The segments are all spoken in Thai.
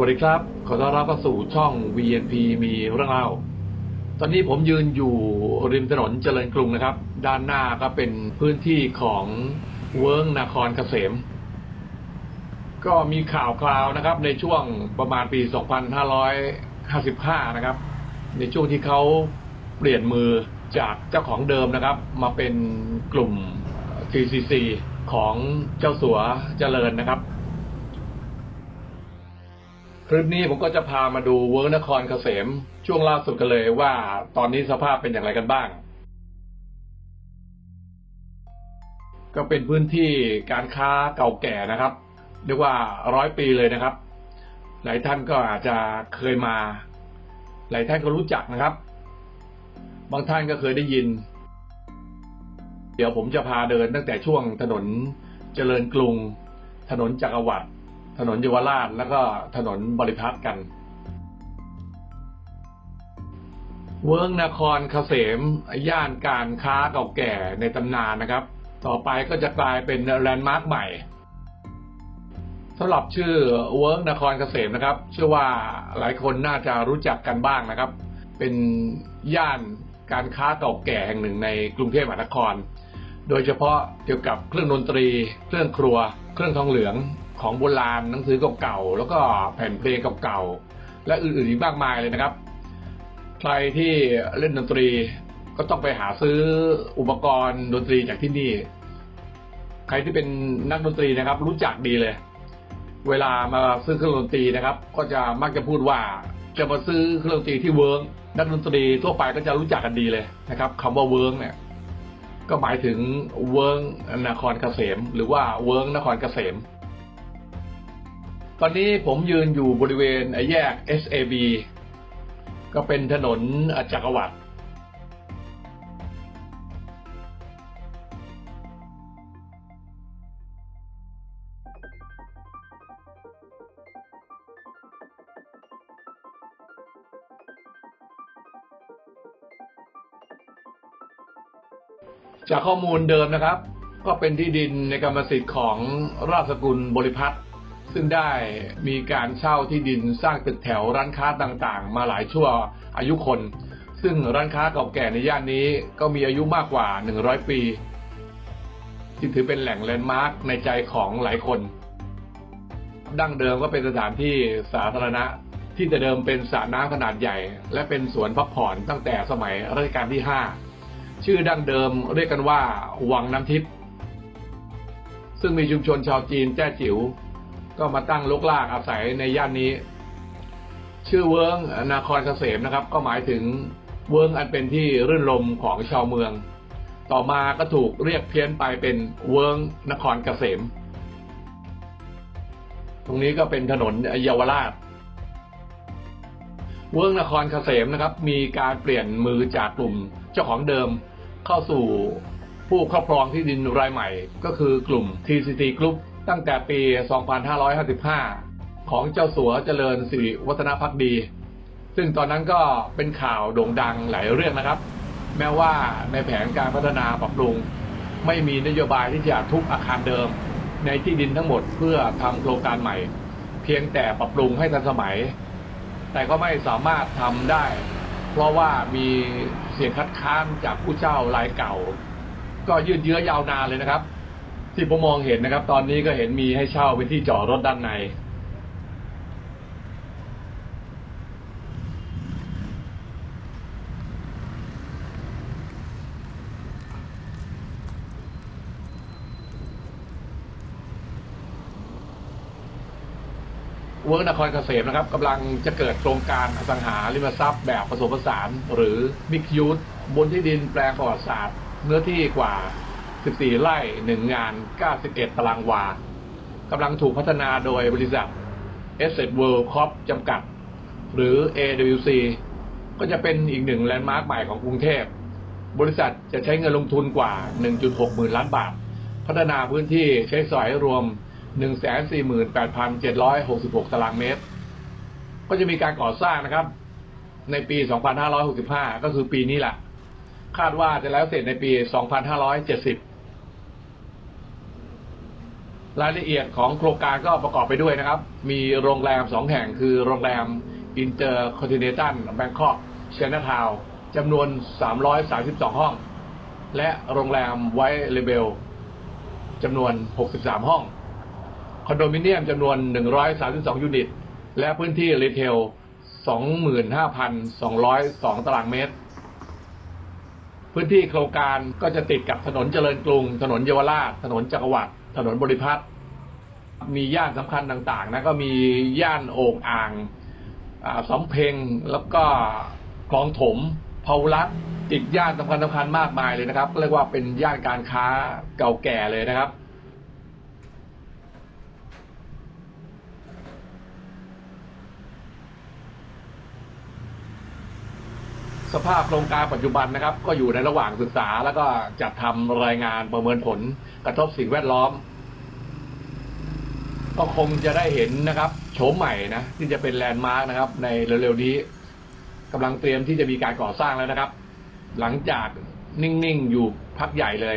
วัสดีครับ ขอต้อนรับเข้าสู่ช่อง VNP มีเรื่องเล่า ตอนนี้ผมยืนอยู่ริมถนนเจริญกรุงนะครับ ด้านหน้าก็เป็นพื้นที่ของเวิร์งนครเกษม ก็มีข่าวคราวนะครับ ในช่วงประมาณปี 2555 นะครับ ในช่วงที่เขาเปลี่ยนมือจากเจ้าของเดิมนะครับ มาเป็นกลุ่ม TCC ของเจ้าสัวเจริญนะครับ คลิปนี้ผมก็จะพามาดูเวิร์กนครเกษม ช่วงล่าสุดกันเลยว่าตอนนี้สภาพเป็นอย่างไรกันบ้าง ก็เป็นพื้นที่การค้าเก่าแก่นะครับเรียกว่าร้อยปีเลยนะครับ หลายท่านก็อาจจะเคยมา หลายท่านก็รู้จักนะครับ บางท่านก็เคยได้ยิน เดี๋ยวผมจะพาเดินตั้งแต่ช่วงถนนเจริญกรุง ถนนจักรวรรดิ ถนนเยาวราชแล้วก็ถนนบริพัตรกัน เวิร์งนครเกษมย่านการค้าเก่าแก่ในตำนานนะครับ ต่อไปก็จะกลายเป็นแลนด์มาร์คใหม่สำหรับชื่อเวิร์กนครเกษมนะครับ เชื่อว่าหลายคนน่าจะรู้จักกันบ้างนะครับ เป็นย่านการค้าเก่าแก่แห่งหนึ่งในกรุงเทพมหานคร โดยเฉพาะเกี่ยวกับเครื่องดนตรี เครื่องครัว เครื่องทองเหลือง ของโบราณหนังสือเก่าๆแล้วก็แผ่นเพลงเก่าๆและอื่นๆอีกมากมายเลยนะครับ ใครที่เล่นดนตรีก็ต้องไปหาซื้ออุปกรณ์ดนตรีจากที่นี่ ใครที่เป็นนักดนตรีนะครับ รู้จักดีเลย เวลามาซื้อเครื่องดนตรีนะครับ ก็จะมักจะพูดว่าจะมาซื้อเครื่องดนตรีที่เวิร์กนักดนตรีทั่วไปก็จะรู้จักกันดีเลยนะครับคำว่าเวิร์กเนี่ย ก็หมายถึงเวิร์กนครเกษม หรือว่าเวิร์กนครเกษม ตอนนี้ผมยืนอยู่บริเวณแยก SAB ก็เป็นถนนจักรวรรดิจากข้อมูลเดิมนะครับ ก็เป็นที่ดินในกรรมสิทธิ์ของราชสกุลบริพัตร ซึ่งได้มีการเช่าที่ดินสร้างตึกแถวร้านค้าต่างๆ มาหลายชั่วอายุคน ซึ่งร้านค้าเก่าแก่ในย่านนี้ก็มีอายุมากกว่า 100 ปีที่ถือเป็นแหล่งแลนด์มาร์คในใจของหลายคน ดั้งเดิมก็เป็นสถานที่สาธารณะที่แต่เดิมเป็นสระน้ำขนาดใหญ่ และเป็นสวนพักผ่อนตั้งแต่สมัยรัชกาลที่ 5 ชื่อดั้งเดิมเรียกกันว่า วังน้ำทิพย์ซึ่งมีชุมชนชาวจีนแจ้จิ๋ว ก็มาตั้งลกลากอาศัยในย่านนี้ ชื่อเวิงนครเกษมนะครับ ก็หมายถึงเวิงอันเป็นที่รื่นรมของชาวเมือง ต่อมาก็ถูกเรียกเพี้ยนไปเป็นเวิงนครเกษม ตรงนี้ก็เป็นถนนเยาวราชเวิร์งนครเกษมนะครับ มีการเปลี่ยนมือจากกลุ่มเจ้าของเดิม เข้าสู่ผู้ครอบครองที่ดินรายใหม่ ก็คือกลุ่ม TCT Group ตั้งแต่ปี 2555 ของเจ้าสัวเจริญสิริวัฒนพักดี ซึ่งตอนนั้นก็เป็นข่าวโด่งดังหลายเรื่องนะครับ แม้ว่าในแผนการพัฒนาปรับปรุง ไม่มีนโยบายที่จะทุบอาคารเดิม ในที่ดินทั้งหมดเพื่อทำโครงการใหม่ เพียงแต่ปรับปรุงให้ทันสมัย แต่ก็ไม่สามารถทำได้ เพราะว่ามีเสียงคัดค้านจากผู้เช่ารายเก่า ก็ยืดเยื้อยาวนานเลยนะครับ ที่ผมมองเห็นนะครับ ตอนนี้ก็เห็นมีให้เช่าเป็นที่จอดรถด้านใน เวิร์กนครเกษมนะครับกำลังจะเกิดโครงการอสังหาริมทรัพย์แบบผสมผสาน หรือมิกยูทบนที่ดินแปลงประวัติศาสตร์เนื้อที่กว่า 14 ไร่ 1 งาน 91 ตารางวากำลังถูกพัฒนาโดยบริษัท Asset World Corp จำกัด หรือ AWC ก็จะเป็นอีกหนึ่งแลนด์มาร์คใหม่ของกรุงเทพ บริษัทจะใช้เงินลงทุนกว่า 1.6 หมื่นล้านบาท พัฒนาพื้นที่ใช้สอยรวม 148,766 ตารางเมตร ก็จะมีการก่อสร้างนะครับ ในปี 2565 ก็คือปีนี้แหละ คาดว่าจะแล้วเสร็จในปี 2570 รายละเอียดของโครงการก็ประกอบไปด้วยนะครับ มีโรงแรมสองแห่งคือโรงแรมอินเตอร์คอนติเนตัลแบงคอกเชนทาวจำนวน 332 ห้อง และโรงแรมไวท์เลเบลจำนวน 63 ห้อง คอนโดมิเนียมจำนวน 132 ยูนิต และพื้นที่รีเทล 25,202 ตารางเมตร พื้นที่โครงการก็จะติดกับถนนเจริญกรุง ถนนเยาวราช ถนนจักรวรรดิ ถนนบริพัตรมีย่านสำคัญต่างๆนะก็มีย่านโอ่งอ่างสำเพ็งแล้วก็คลองถมพาวรัตอีกย่านสำคัญสำคัญมากมายเลยนะครับเรียกว่าเป็นย่านการค้าเก่าแก่เลยนะครับสภาพโครงการปัจจุบันนะครับ ก็อยู่ในระหว่างศึกษาแล้วก็จัดทำรายงานประเมินผล กระทบสิ่งแวดล้อม ก็คงจะได้เห็นนะครับโฉมใหม่นะที่จะเป็นแลนด์มาร์กนะครับ ในเร็วๆนี้กำลังเตรียมที่จะมีการก่อสร้างแล้วนะครับ หลังจากนิ่งๆอยู่พักใหญ่เลย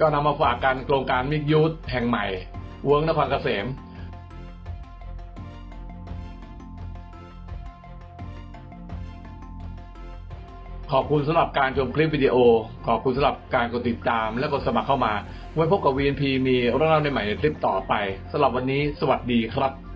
ก็นำมาฝากกันโครงการมิกยูทแห่งใหม่เวิร์กนครเกษมขอบคุณสำหรับการชมคลิปวิดีโอ ขอบคุณสำหรับการกดติดตามและกดสมัครเข้ามา ไว้พบกับ VNP มีเรื่องราวในใหม่ในคลิปต่อไปสำหรับวันนี้ สวัสดีครับ